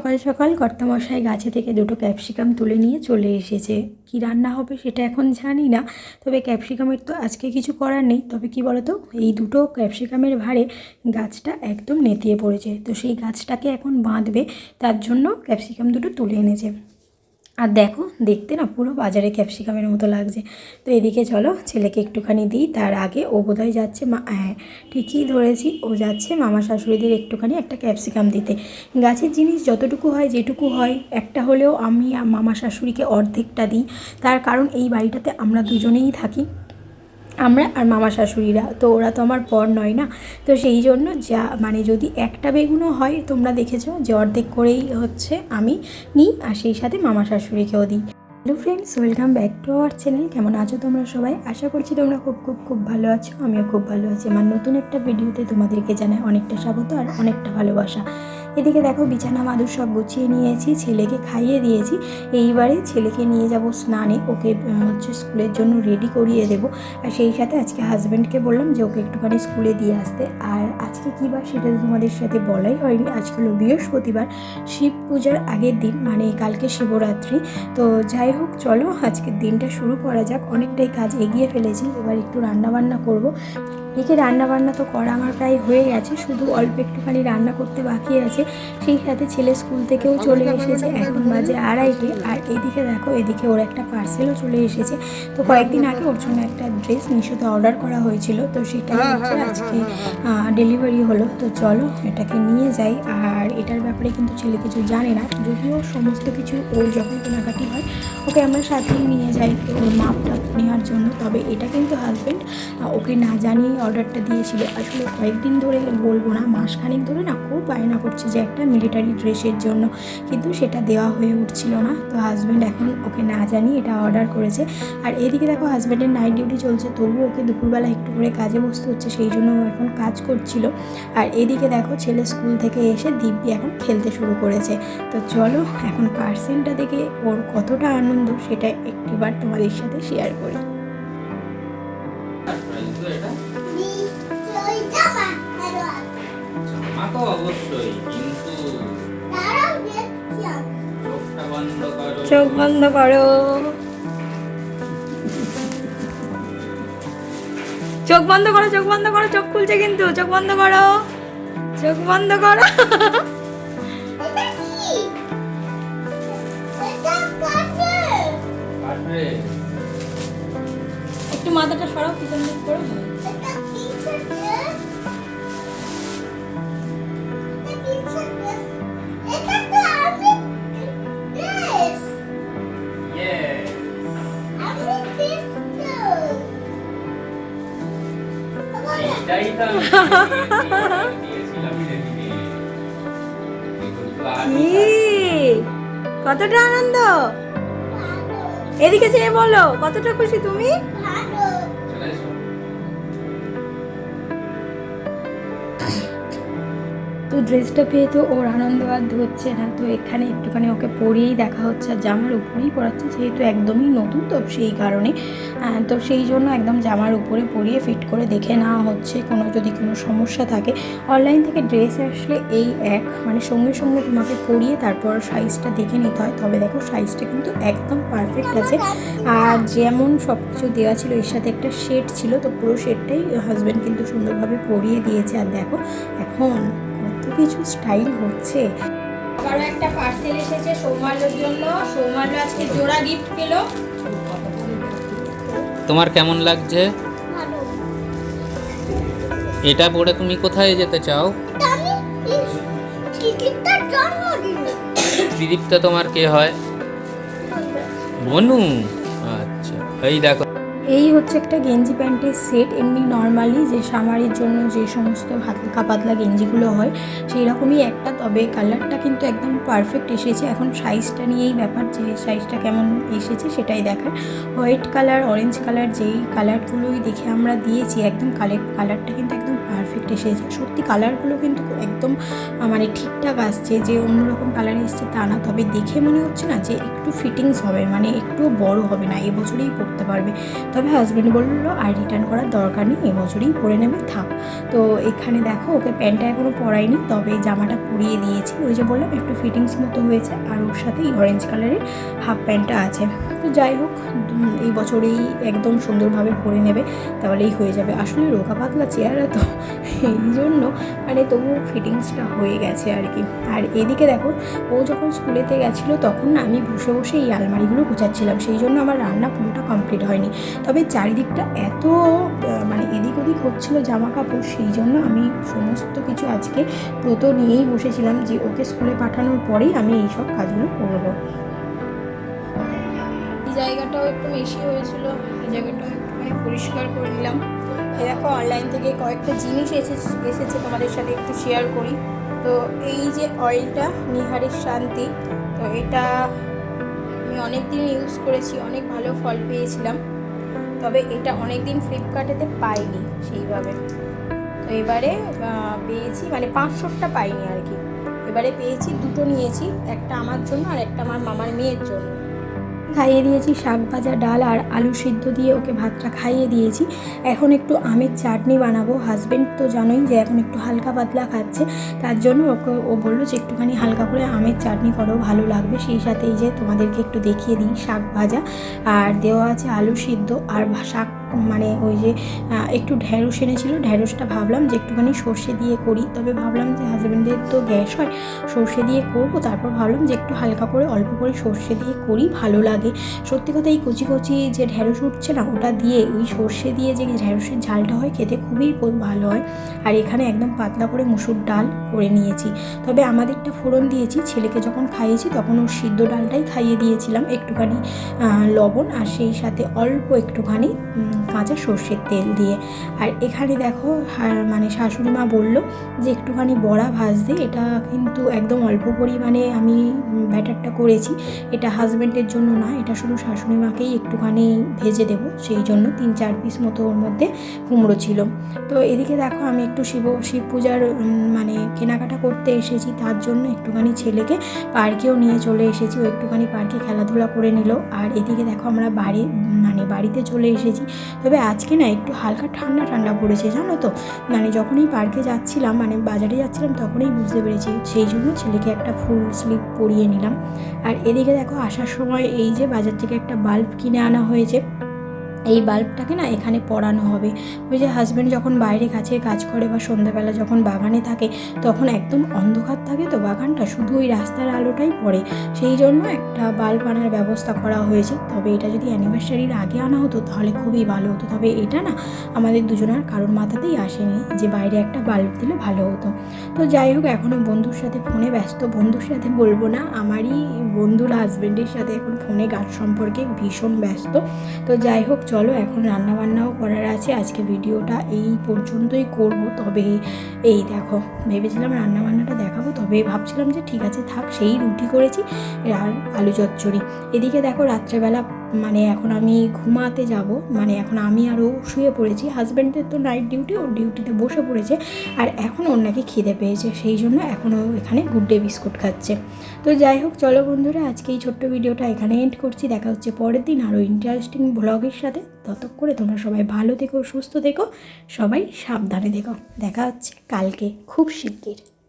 সকাল সকাল কর্তামশাই গাছে থেকে দুটো ক্যাপসিকাম তুলে নিয়ে চলে এসেছে। কি রান্না হবে সেটা এখন জানি না, তবে ক্যাপসিকামের তো আজকে কিছু করার নেই। তবে কি বলতো, এই দুটো ক্যাপসিকামের ভারে গাছটা একদম নেতিয়ে পড়েছে। তো সেই গাছটাকে এখন বাঁধবে, তার জন্য ক্যাপসিকাম দুটো তুলে এনেছে। আর দেখো, দেখতে না পুরো বাজারে ক্যাপসিকামের মতো লাগছে। তো এদিকে চলো, ছেলেকে একটুখানি দিই, তার আগে ও বোধহয় যাচ্ছে মা হ্যাঁ ঠিকই ধরেছি, ও যাচ্ছে মামা শাশুড়িদের একটুখানি একটা ক্যাপসিকাম দিতে। গাছের জিনিস যতটুকু হয়, যেটুকু হয়, একটা হলেও আমি মামা শাশুড়িকে অর্ধেকটা দিই। তার কারণ এই বাড়িটাতে আমরা দুজনেই থাকি। আমরা আর মামা শাশুড়িরা, তো ওরা তো আমার পর নয় না? তো সেই জন্য যা মানে যদি একটা বেগুনও হয়, তোমরা দেখেছ যে অর্ধেক করেই হচ্ছে আমি নিই, আর সেই সাথে মামা শাশুড়িকেও দিই। Hello friends welcome back to our channel কেমন আছো তোমরা সবাই? আশা করছি তোমরা খুব খুব খুব ভালো আছো। আমিও খুব ভালো আছি। আমার নতুন একটা ভিডিওতে তোমাদেরকে জানাই অনেকটা স্বাগত আর অনেকটা ভালোবাসা। এদিকে দেখো বিছানা মাদুর সব গুছিয়ে নিয়েছি, ছেলেকে খাইয়ে দিয়েছি। এইবারে ছেলেকে নিয়ে যাব স্নানে, ওকে হচ্ছে স্কুলের জন্য রেডি করিয়ে দেবো। আর সেই সাথে আজকে হাজব্যান্ডকে বললাম যে ওকে একটুখানি স্কুলে দিয়ে আসতে। আর আজকে কী বার সেটা তোমাদের সাথে বলাই হয়নি। আজকে হলো বৃহস্পতিবার, শিব পূজার আগের দিন মানে কালকে শিবরাত্রি। তো যাই হোক, চলো আজকের দিনটা শুরু করা যাক। অনেকটাই কাজ এগিয়ে ফেলেছি, এবার একটু রান্না বান্না করব। এদিকে রান্না বান্না তো করা আমার প্রায় হয়ে গেছে, শুধু অল্প একটুখানি রান্না করতে বাকি আছে। সেই সাথে ছেলে স্কুল থেকেও চলে এসেছে, এখন বাজে আড়াইটে। আর এদিকে দেখো, এদিকে ওর একটা পার্সেলও চলে এসেছে। তো কয়েকদিন আগে ওর জন্য একটা ড্রেস মিশোতে অর্ডার করা হয়েছিল, তো সেটা হচ্ছে আজকে ডেলিভারি হলো। তো চলো, এটাকে নিয়ে যাই। আর এটার ব্যাপারে কিন্তু ছেলে কিছু জানে না। যদিও সমস্ত কিছু ওর যখন কেনাকাটি হয়, ওকে আমরা সাথেই নিয়ে যাই। ওর মাপ টাপ নেওয়ার জন্য। তবে এটা কিন্তু হাজব্যান্ড ওকে না জানিয়ে অর্ডারটা দিয়েছিল। আসলে কয়েকদিন ধরে বলব না, মাসখানেক ধরে না খুব বায়না করছে যে একটা মিলিটারি ড্রেসের জন্য। কিন্তু সেটা দেওয়া হয়ে উঠছিল না। তো হাজব্যান্ড এখন ওকে না জানি এটা অর্ডার করেছে। আর এদিকে দেখো হাজব্যান্ডের নাইট ডিউটি চলছে, তবুও ওকে দুপুরবেলা একটু করে কাজে বসতে হচ্ছে, সেই জন্য ও এখন কাজ করছিল। আর এদিকে দেখো ছেলে স্কুল থেকে এসে দিব্যি এখন খেলতে শুরু করেছে। তো চলো এখন পার্সেলটা দেখে ওর কতটা আনন্দ সেটা একটিবার তোমাদের সাথে শেয়ার করি। তো অবশ্যই কিন্তু দাঁড়াও দেখছি আমি। চোখটা বন্ধ করো। চোখ বন্ধ করো। চোখ বন্ধ করো চোখ বন্ধ করো চোখ খুলছে কিন্তু চোখ বন্ধ করো। চোখ বন্ধ করো। একটু মাথাটা সরাও পিছন দিক করে। কতটা আনন্দ? এদিকে চেয়ে বলো কতটা খুশি তুমি? তো ড্রেসটা পেয়ে তো ওর আনন্দ আর হচ্ছে না। তো এখানে একটুখানি ওকে পরিয়েই দেখা হচ্ছে আর জামার উপরেই পরাচ্ছে, যেহেতু একদমই নতুন তো সেই কারণে। তো সেই জন্য একদম জামার উপরে পরিয়ে ফিট করে দেখে নেওয়া হচ্ছে। কোনো যদি কোনো সমস্যা থাকে অনলাইন থেকে ড্রেস আসলে এই এক। মানে সঙ্গে সঙ্গে তোমাকে পরিয়ে তারপর সাইজটা দেখে নিতে হয়। তবে দেখো সাইজটা কিন্তু একদম পারফেক্ট আছে। আর যেমন সব কিছু দেওয়া ছিল, এর সাথে একটা শেড ছিল, তো পুরো শেডটাই হাজব্যান্ড কিন্তু সুন্দরভাবে পরিয়ে দিয়েছে। আর দেখো, এখন কত কিছু স্টাইল হচ্ছে। আবারও একটা পার্সেল এসেছে সৌমাল্যর জন্য। সৌমাল্য আজকে জোড়া গিফট পেল। তোমার কেমন লাগছে? এটা পরে তুমি কোথায় যেতে চাও। ত্রিদীপ্তা তোমার কে হয়? বনু। আচ্ছা এই দেখো। এই হচ্ছে একটা গেঞ্জি প্যান্টের সেট, এমনি নর্মালি যে সামারির জন্য যে সমস্ত হালকা পাতলা গেঞ্জিগুলো হয় সেই রকমই একটা, তবে কালারটা কিন্তু একদম পারফেক্ট এসেছে। এখন সাইজটা নিয়েই ব্যাপার, যে সাইজটা কেমন এসেছে সেটাই দেখার। হোয়াইট কালার অরেঞ্জ কালার যেই কালারগুলোই দেখে আমরা দিয়েছি, একদম কালার কালারটা কিন্তু একদম পারফেক্ট পারফেক্ট এসেছে সত্যি কালারগুলো কিন্তু একদম মানে ঠিকঠাক আসছে যে অন্যরকম কালার এসছে তা না। তবে দেখে মনে হচ্ছে না যে একটু ফিটিংস হবে মানে একটু বড় হবে না এবছরেই পরতে পারবে। তবে হাজব্যান্ড বলল, আর রিটার্ন করার দরকার নেই এবছরেই পরে নেবে, থাক। তো এখানে দেখো, ওকে প্যান্টটা এখনও পরাইনি তবে জামাটা পরিয়ে দিয়েছি। ওই যে বললাম, একটু ফিটিংস মতো হয়েছে, আর ওর সাথে এই অরেঞ্জ কালারের হাফ প্যান্টটা আছে। তো যাই হোক এই বছরেই একদম সুন্দরভাবে পরে নেবে, তাহলেই হয়ে যাবে। আসলে রোগা পাতলা চেহারা তো এই জন্য মানে তবু ফিটিংসটা হয়ে গেছে আর কি। আর এদিকে দেখো, ও যখন স্কুলেতে গেছিল তখন আমি বসে বসে এই আলমারিগুলো গুছাচ্ছিলাম। সেই জন্য আমার রান্না পুরোটা কমপ্লিট হয়নি। তবে চারিদিকটা এত মানে এদিক ওদিক হচ্ছিল জামা কাপড় সেই জন্য আমি সমস্ত কিছু আজকে ব্রত নিয়েই বসেছিলাম যে ওকে স্কুলে পাঠানোর পরেই আমি এই সব কাজগুলো করব। জায়গাটাও একটু বেশি হয়েছিল, এই জায়গাটাও একটুখানি পরিষ্কার করে নিলাম। এই দেখো অনলাইন থেকে কয়েকটা জিনিস এসেছে এসেছে তোমাদের সাথে একটু শেয়ার করি। তো এই যে অয়েলটা নিহারের শান্তি, তো এটা আমি অনেক দিন ইউজ করেছি, অনেক ভালো ফল পেয়েছিলাম। তবে এটা অনেক দিন ফ্লিপকার্টেতে পাইনি সেইভাবে। তো এবারে পেয়েছি মানে পাঁচশোটা পাইনি আর কি। এবারে পেয়েছি, দুটো নিয়েছি, একটা আমার জন্য আর একটা আমার মামার মেয়ের জন্য। খাইয়ে দিয়েছি, শাক ভাজা, ডাল আর আলু সিদ্ধ দিয়ে ওকে ভাতটা খাইয়ে দিয়েছি। এখন একটু আমের চাটনি বানাবো। হাজব্যান্ড তো জানোই যে এখন একটু হালকা পাতলা খাচ্ছে। তার জন্য ওকে, ও বলল যে একটুখানি হালকা করে আমের চাটনি করো, ভালো লাগবে। সেই সাথেই যে তোমাদেরকে একটু দেখিয়ে দিই, শাক ভাজা। আর দেওয়া আছে আলু সিদ্ধ আর শাক মানে ওই যে একটু ঢ্যাঁড়স এনেছিল। ঢ্যাঁড়সটা ভাবলাম যে একটুখানি সর্ষে দিয়ে করি। তবে ভাবলাম যে হাজব্যান্ডের তো গ্যাস হয়, সর্ষে দিয়ে করব। তারপর ভাবলাম যে একটু হালকা করে অল্প করে সর্ষে দিয়ে করি, ভালো লাগে। সত্যি কথা এই কচি কচি যে ঢ্যাঁড়স উঠছে না, ওটা দিয়ে ওই সর্ষে দিয়ে যে ঢ্যাঁড়সের ঝালটা হয়, খেতে খুবই ভালো হয়। আর এখানে একদম পাতলা করে মুসুর ডাল করে নিয়েছি। তবে আমাদেরটা ফোড়ন দিয়েছি, ছেলেকে যখন খাইয়েছি তখন ওর সিদ্ধ ডালটাই খাইয়ে দিয়েছিলাম একটুখানি লবণ আর সেই সাথে অল্প একটুখানি কাঁচা সর্ষের তেল দিয়ে। আর এখানে দেখো মানে শাশুড়ি মা বলল যে একটুখানি বড়া ভাজতে, এটা কিন্তু একদম অল্প পরিমাণে আমি ব্যাটারটা করেছি। এটা হাজব্যান্ডের জন্য না, এটা শুধু শাশুড়ি মাকেই একটুখানি ভেজে দেবো, সেই জন্য তিন চার পিস মতো ওর মধ্যে কুমড়ো ছিল। তো এদিকে দেখো, আমি একটু শিব শিব পূজার মানে কেনাকাটা করতে এসেছি, তার জন্য একটুখানি ছেলেকে পার্কেও নিয়ে চলে এসেছি, ও একটুখানি পার্কে খেলাধুলা করে নিল। আর এদিকে দেখো, আমরা বাড়ি মানে বাড়িতে চলে এসেছি। তবে আজকে না একটু হালকা ঠান্ডা ঠান্ডা পড়েছে, জানো তো? মানে যখনই পার্কে যাচ্ছিলাম মানে বাজারে যাচ্ছিলাম, তখনই বুঝতে পেরেছি। সেই জন্য ছেলেকে একটা ফুল স্লিপ পরিয়ে নিলাম। আর এদিকে দেখো, আসার সময় এই যে বাজার থেকে একটা বাল্ব কিনে আনা হয়েছে। এই বাল্বটাকে না এখানে পরানো হবে। ওই যে হাজব্যান্ড যখন বাইরে গাছের কাজ করে বা সন্ধ্যাবেলা যখন বাগানে থাকে, তখন একদম অন্ধকার থাকে তো বাগানটা শুধু ওই রাস্তার আলোটাই পড়ে। সেই জন্য একটা বাল্ব আনার ব্যবস্থা করা হয়েছে। তবে এটা যদি অ্যানিভার্সারির আগে আনা হতো তাহলে খুবই ভালো হতো। তবে এটা না আমাদের দুজনের কারোর মাথাতেই আসেনি যে বাইরে একটা বাল্ব দিলে ভালো হতো। তো যাই হোক এখনও বন্ধুর সাথে ফোনে ব্যস্ত। বন্ধুর সাথে বলব না, আমারই বন্ধুর হাজব্যান্ডের সাথে এখন ফোনে গাছ সম্পর্কে ভীষণ ব্যস্ত। তো যাই হোক চলো এখন রান্নাবান্নাও করার আছে। আজকে ভিডিওটা এই পর্যন্তই করব। তবে এই দেখো, ভেবেছিলাম রান্নাবান্নাটা দেখাবো, তবে ভাবছিলাম যে ঠিক আছে থাক, সেই রুটি করেছি আর আলু চচ্চড়ি। এদিকে দেখো রাত্রেবেলা মানে এখন আমি ঘুমাতে যাব। মানে এখন আমি আরও শুয়ে পড়েছি। হাজব্যান্ডের তো নাইট ডিউটি ওর ডিউটিতে বসে পড়েছে। আর এখন ওর নাকি খিদে পেয়েছে, সেই জন্য এখনও এখানে গুড ডে বিস্কুট খাচ্ছে। তো যাই হোক, চলো বন্ধুরা, আজকে এই ছোট্ট ভিডিওটা এখানে এন্ড করছি। দেখা হচ্ছে পরের দিন আরও ইন্টারেস্টিং ব্লগের সাথে। ততক্ষণে তোমরা সবাই ভালো থেকো, সুস্থ থেকো, সবাই সাবধানে থেকো। দেখা হচ্ছে কালকে খুব শিগগির।